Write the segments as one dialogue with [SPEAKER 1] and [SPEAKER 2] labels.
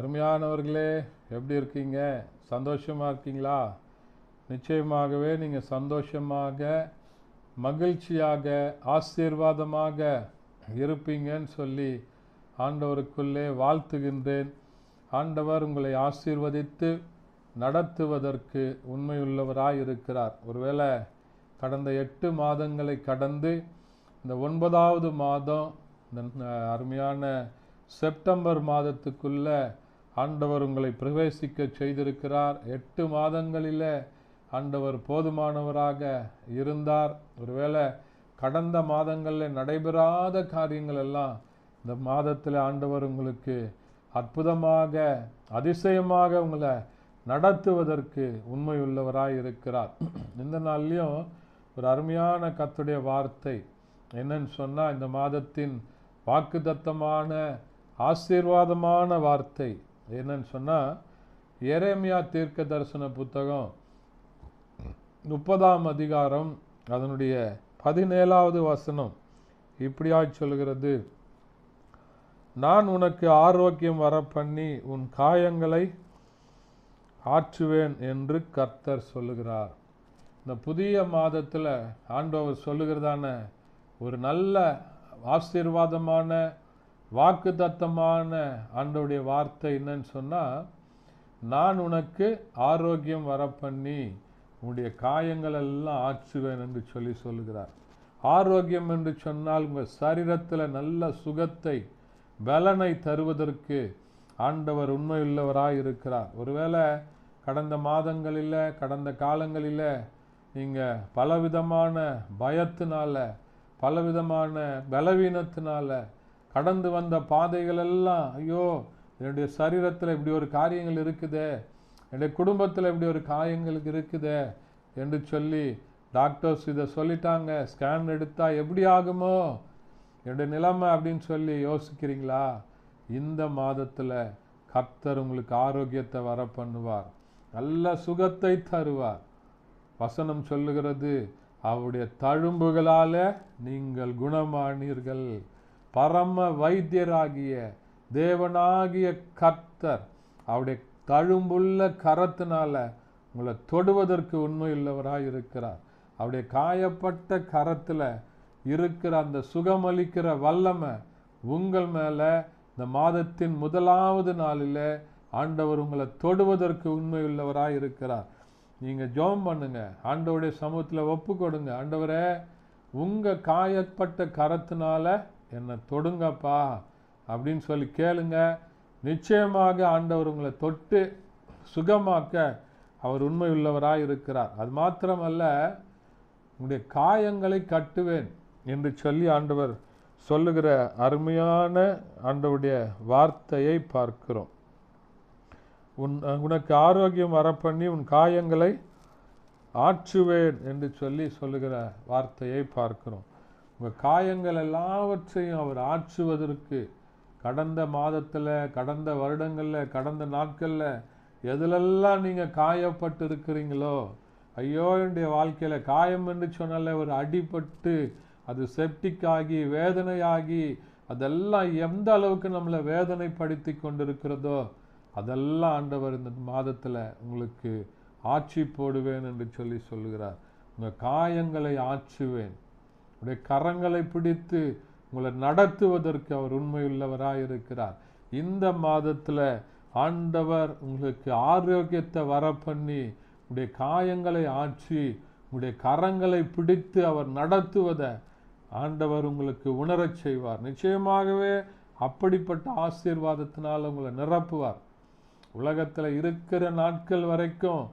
[SPEAKER 1] அருமையானவர்களே எப்படி இருக்கீங்க? சந்தோஷமாக இருக்கீங்களா? நிச்சயமாகவே நீங்கள் சந்தோஷமாக மகிழ்ச்சியாக ஆசீர்வாதமாக இருப்பீங்கன்னு சொல்லி ஆண்டவருக்குள்ளே வாழ்த்துகின்றேன். ஆண்டவர் உங்களை ஆசீர்வதித்து நடத்துவதற்கு உண்மையுள்ளவராய் இருக்கிறார் ஒருவேளை கடந்த எட்டு மாதங்களை கடந்து இந்த ஒன்பதாவது மாதம் இந்த அருமையான செப்டம்பர் மாதத்துக்குள்ளே ஆண்டவர் உங்களை பிரவேசிக்க செய்திருக்கிறார். எட்டு மாதங்களில் ஆண்டவர் போதுமானவராக இருந்தார். ஒருவேளை கடந்த மாதங்களில் நடைபெறாத காரியங்கள் எல்லாம் இந்த மாதத்தில் ஆண்டவர் உங்களுக்கு அற்புதமாக அதிசயமாக உங்களை நடத்துவதற்கு உண்மையுள்ளவராக இருக்கிறார். இந்த நாள்லேயும் ஒரு அருமையான கத்துடைய வார்த்தை என்னன்னு சொன்னால் இந்த மாதத்தின் வாக்குதத்தமான ஆசீர்வாதமான வார்த்தை என்னன்னு சொன்னால் எரேமியா தீர்க்க தரிசன புத்தகம் முப்பதாம் அதிகாரம் அதனுடைய பதினேழாவது வசனம். இப்படியாய் சொல்கிறது நான் உனக்கு ஆரோக்கியம் வர பண்ணி உன் காயங்களை ஆற்றுவேன் என்று கர்த்தர் சொல்லுகிறார். இந்த புதிய மாதத்தில் ஆண்டவர் சொல்லுகிறதான ஒரு நல்ல ஆசீர்வாதமான வாக்குத்தத்தமான ஆண்டவருடைய வார்த்தை என்னன்னு சொன்னால் நான் உனக்கு ஆரோக்கியம் வர பண்ணி உன்னுடைய காயங்கள் எல்லாம் ஆற்றுவேன் என்று சொல்லி சொல்லுகிறார். ஆரோக்கியம் என்று சொன்னால் உங்கள் சரீரத்தில் நல்ல சுகத்தை பலனை தருவதற்கு ஆண்டவர் உண்மையுள்ளவராக இருக்கிறார். ஒருவேளை கடந்த மாதங்களில் கடந்த காலங்களில் நீங்கள் பலவிதமான பயத்தினால பலவிதமான பலவீனத்தினால கடந்து வந்த பாதைகள் எல்லாம் ஐயோ என்னுடைய சரீரத்தில் இப்படி ஒரு காரியங்கள் இருக்குதே என்னுடைய குடும்பத்தில் இப்படி ஒரு காயங்கள் இருக்குதே என்று சொல்லி டாக்டர்ஸ் இதை சொல்லிட்டாங்க. ஸ்கேன் எடுத்தால் எப்படி ஆகுமோ? என்னுடைய நிலைமை அப்படின்னு சொல்லி யோசிக்கிறீங்களா? இந்த மாதத்தில் கர்த்தர் உங்களுக்கு ஆரோக்கியத்தை வர பண்ணுவார். நல்ல சுகத்தை தருவார். வசனம் சொல்லுகிறது அவருடைய தழும்புகளால் நீங்கள் குணமானீர்கள். பரம வைத்தியராகிய தேவனாகிய கர்த்தர். அவருடைய தழும்புள்ள கரத்தினால உங்களை தொடுவதற்கு உண்மையுள்ளவராக இருக்கிறார். அவருடைய காயப்பட்ட கரத்தில் இருக்கிற அந்த சுகமளிக்கிற வல்லமை உங்கள் மேலே இந்த மாதத்தின் முதலாவது நாளில் ஆண்டவர் உங்களை தொடுவதற்கு உண்மையுள்ளவராக இருக்கிறார். நீங்கள் ஜெபம் பண்ணுங்கள் ஆண்டவருடைய சமூகத்தில் ஒப்பு கொடுங்க. ஆண்டவரே உங்கள் காயப்பட்ட கரத்தினால என்னை தொடுங்கப்பா அப்படின்னு சொல்லி கேளுங்க. நிச்சயமாக ஆண்டவர் உங்களை தொட்டு சுகமாக்க அவர் உண்மையுள்ளவராய் இருக்கிறார். அது மாத்திரமல்ல உங்களுடைய காயங்களை கட்டுவேன் என்று சொல்லி ஆண்டவர் சொல்லுகிற அருமையான ஆண்டவருடைய வார்த்தையை பார்க்கிறோம். உன் உனக்கு ஆரோக்கியம் வர பண்ணி உன் காயங்களை ஆற்றுவேன் என்று சொல்லி சொல்லுகிற வார்த்தையை பார்க்கிறோம். உங்கள் காயங்கள் எல்லாவற்றையும் அவர் ஆற்றுவதற்கு கடந்த மாதத்தில் கடந்த வருடங்களில் கடந்த நாட்களில் எதிலெல்லாம் நீங்கள் காயப்பட்டு இருக்கிறீங்களோ ஐயோ என்னுடைய வாழ்க்கையில் காயம் என்று சொன்னால ஒரு அடிபட்டு அது செப்டிக் ஆகி வேதனையாகி அதெல்லாம் எந்த அளவுக்கு நம்மளை வேதனைப்படுத்தி கொண்டிருக்கிறதோ அதெல்லாம் ஆண்டவர் இந்த மாதத்தில் உங்களுக்கு ஆட்சி போடுவேன் என்று சொல்லி சொல்லுகிறார். உங்கள் காயங்களை ஆற்றுவேன். உடைய கரங்களை பிடித்து உங்களை நடத்துவதற்கு அவர் உண்மையுள்ளவராக இருக்கிறார் இந்த மாதத்தில் ஆண்டவர் உங்களுக்கு ஆரோக்கியத்தை வர பண்ணி உடைய காயங்களை ஆற்றி உடைய கரங்களை பிடித்து அவர் நடத்துவதை ஆண்டவர் உங்களுக்கு உணரச் செய்வார். நிச்சயமாகவே அப்படிப்பட்ட ஆசீர்வாதத்தினால் உங்களை நிரப்புவார். உலகத்தில் இருக்கிற நாட்கள் வரைக்கும்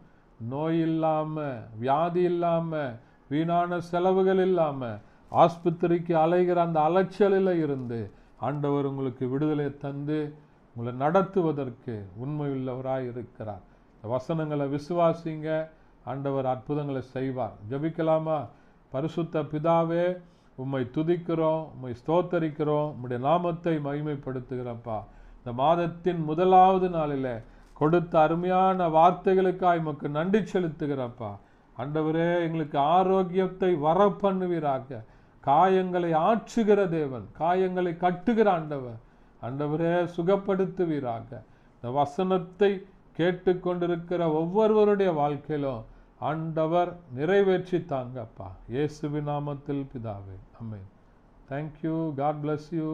[SPEAKER 1] நோய் இல்லாமல் வியாதி இல்லாமல் வீணான செலவுகள் இல்லாமல் ஆஸ்பத்திரிக்கு அலைகிற அந்த அலைச்சலில் இருந்து ஆண்டவர் உங்களுக்கு விடுதலை தந்து உங்களை நடத்துவதற்கு உண்மையுள்ளவராக இருக்கிறார். இந்த வசனங்களை விசுவாசிங்க. ஆண்டவர் அற்புதங்களை செய்வார். ஜபிக்கலாமா? பரிசுத்த பிதாவே உம்மை துதிக்கிறோம் உம்மை ஸ்தோத்தரிக்கிறோம். உம்முடைய நாமத்தை மகிமைப்படுத்துகிறப்பா. இந்த மாதத்தின் முதலாவது நாளில் கொடுத்த அருமையான வார்த்தைகளுக்காக உமக்கு நன்றி செலுத்துகிறப்பா. ஆண்டவரே எங்களுக்கு ஆரோக்கியத்தை வர பண்ணுவீராக காயங்களை ஆற்றுகிற தேவன் காயங்களை கட்டுகிற ஆண்டவர் ஆண்டவரே சுகப்படுத்துவீராக. இந்த வசனத்தை கேட்டுக்கொண்டிருக்கிற ஒவ்வொருவருடைய வாழ்க்கையிலும் ஆண்டவர் நிறைவேற்றி தாங்கப்பா. இயேசுவி நாமத்தில் பிதாவே. Amen thank you God bless you